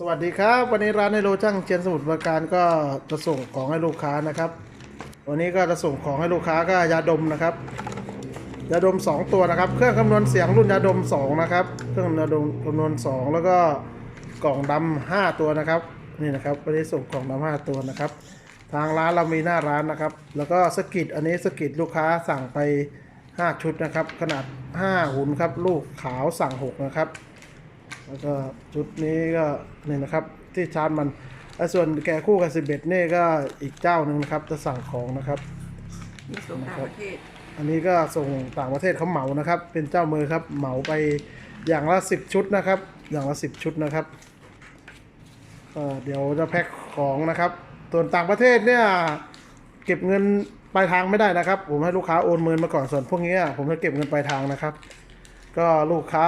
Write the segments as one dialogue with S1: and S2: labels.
S1: สวัสดีครับ วันนี้ร้านในโรช่างเชียนสมุทรปราการก็จะส่งของให้ลูกค้านะครับ วันนี้ก็จะส่งของให้ลูกค้าก็ยาดมนะครับ ยาดม 2 ตัวนะครับ เครื่องคำนวณเสียงรุ่นยาดม 2 นะครับ เครื่องคำนวณคำนวณ 2 แล้วก็กล่องดำ5ตัวนะครับ นี่นะครับวันนี้ส่งกล่องดำ5ตัวนะครับ ทางร้านเรามีหน้าร้านนะครับ แล้วก็สกิดอันนี้สกิดลูกค้าสั่งไป 5 ชุดนะครับ ขนาด5หุ่นครับ ลูกขาวสั่ง 6 นะครับ แล้วก็ชุดนี้ก็นี่นะครับที่ชาร์จมันและส่วนแกคู่กับสิบเอ็ดนี่ก็อีกเจ้าหนึ่งนะครับจะสั่งของนะครับ
S2: มีส่งต่างประเทศ
S1: อันนี้ก็ส่งต่างประเทศเขาเหมานะครับ เป็นเจ้ามือครับเหมาไปอย่างละสิบชุดนะครับ อย่างละสิบชุดนะครับก็เดี๋ยวจะแพ็คของนะครับส่วนต่างประเทศเนี่ยเก็บเงินปลายทางไม่ได้นะครับ ผมให้ลูกค้าโอนเงินมาก่อนส่วนพวกนี้ผมจะเก็บเงินปลายทางนะครับ ก็ลูกค้า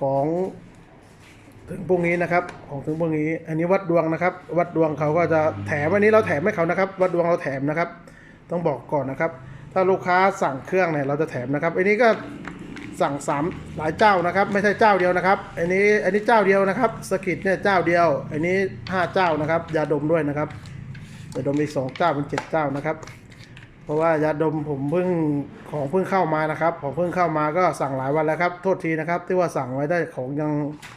S1: ของถึงพวกนี้นะครับ ของถึงพวกนี้ อันนี้วัดดวงนะครับ วัดดวงเขาก็จะแถมอันนี้เราแถมให้เขานะครับ วัดดวงเราแถมนะครับ ต้องบอกก่อนนะครับ ถ้าลูกค้าสั่งเครื่องเนี่ยเราจะแถมนะครับ อันนี้ก็สั่งสามหลายเจ้านะครับ ไม่ใช่เจ้าเดียวนะครับ อันนี้อันนี้เจ้าเดียวนะครับสกิดเนี่ยเจ้าเดียว อันนี้ห้าเจ้านะครับยาดมด้วยนะครับยาดมอีกสองเจ้าเป็นเจ็ดเจ้านะครับ เพราะว่ายาดมผมเพิ่งของเพิ่งเข้ามานะครับ ของเพิ่งเข้ามาก็สั่งหลายวันแล้วครับ โทษทีนะครับ ที่ว่าสั่งไว้ได้ของยัง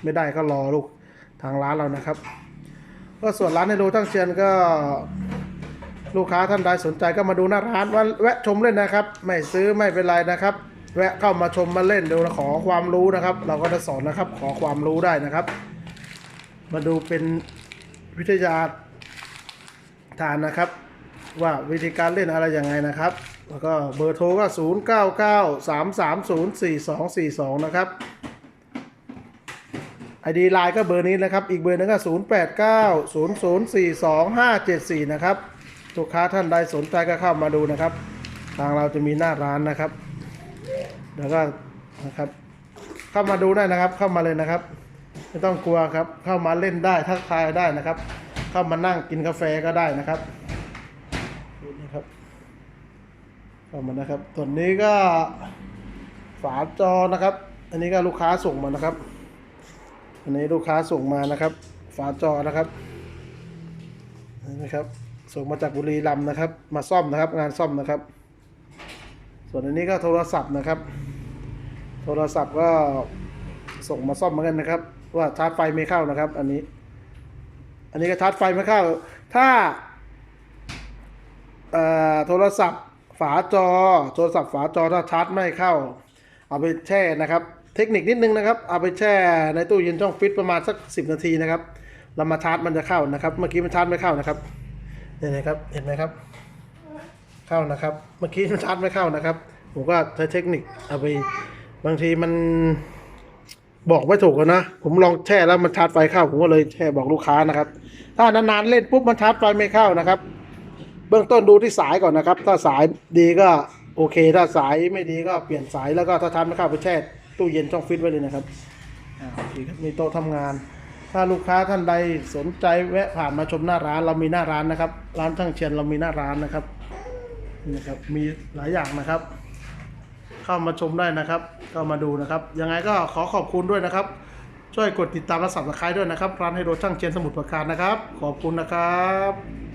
S1: ไม่ได้ก็รอลูกทางร้านเรานะครับ ก็ส่วนร้านในโรตั้งเชียนก็ลูกค้าท่านใดสนใจก็มาดูหน้าร้านว่าแวะชมเล่นนะครับ ไม่ซื้อไม่เป็นไรนะครับ แวะเข้ามาชมมาเล่นดูนะขอความรู้นะครับ เราก็จะสอนนะครับ ขอความรู้ได้นะครับ มาดูเป็นวิทยาทานนะครับ ว่าวิธีการเล่นอะไรยังไงนะครับ แล้วก็เบอร์โทรก็ 0 9 9 3 3 0 4 2 4 2 นะครับไอดีไลน์ก็เบอร์นี้นะครับ อีกเบอร์หนึงก็ 0 8 9 0 0 4 2 5 7 4 นะครับลูกค้าท่านใดสนใจก็เข้ามาดูนะครับ ทางเราจะมีหน้าร้านนะครับ แล้วก็นะครับเข้ามาดูได้นะครับ เข้ามาเลยนะครับ ไม่ต้องกลัวครับ เข้ามาเล่นได้ทักทายได้นะครับ เข้ามานั่งกินกาแฟก็ได้นะครับนี่ครับ เข้ามานะครับส่วนนี้ก็ฝาจอนะครับ อันนี้ก็ลูกค้าส่งมานะครับ อันนี้ลูกค้าส่งมานะครับ ฝาจอนะครับนี่นะครับ ส่งมาจากบุรีรัมย์นะครับ มาซ่อมนะครับ งานซ่อมนะครับ ส่วนอันนี้ก็โทรศัพท์นะครับ โทรศัพท์ก็ส่งมาซ่อมเหมือนกันนะครับ ว่าชาร์จไฟไม่เข้านะครับ อันนี้ อันนี้ก็ชาร์จไฟไม่เข้า ถ้าเอ่อโทรศัพท์ ฝาจอ โทรศัพท์ฝาจอถ้าชาร์จไม่เข้า เอาไปแช่นะครับ เทคนิคนิดนึงนะครับ เอาไปแช่ในตู้เย็นช่องฟิตประมาณสักสิบนาทีนะครับเรามาชาร์จมันจะเข้านะครับ เมื่อกี้มันชาร์จไม่เข้านะครับเนี่ยนะครับเห็นไหมครับ เข้านะครับ เมื่อกี้มันชาร์จไม่เข้านะครับ ผมก็ใช้เทคนิคเอาไปบางทีมันบอกไม่ถูกนะ ผมลองแช่แล้วมันชาร์จไฟเข้า ผมก็เลยแช่บอกลูกค้านะครับ ถ้านานๆเล่นปุ๊บมันชาร์จไฟไม่เข้านะครับ เบื้องต้นดูที่สายก่อนนะครับ ถ้าสายดีก็โอเค ถ้าสายไม่ดีก็เปลี่ยนสายแล้วก็ถ้าชาร์จไม่เข้าไปแช่ตู้เย็นช่องฟิตไว้เลยนะครับอ่าโอเคครับมีโต๊ะทำงาน ถ้าลูกค้าท่านใดสนใจแวะผ่านมาชมหน้าร้านเรามีหน้าร้านนะครับ ร้านช่างเชียนเรามีหน้าร้านนะครับนี่นะครับมีหลายอย่างนะครับ เข้ามาชมได้นะครับเข้ามาดูนะครับ ยังไงก็ขอขอบคุณด้วยนะครับ ช่วยกดติดตามและสับสไครด้วยนะครับร้านไฮโดรช่างเชียนสมุทรปราการนะครับ ขอบคุณนะครับ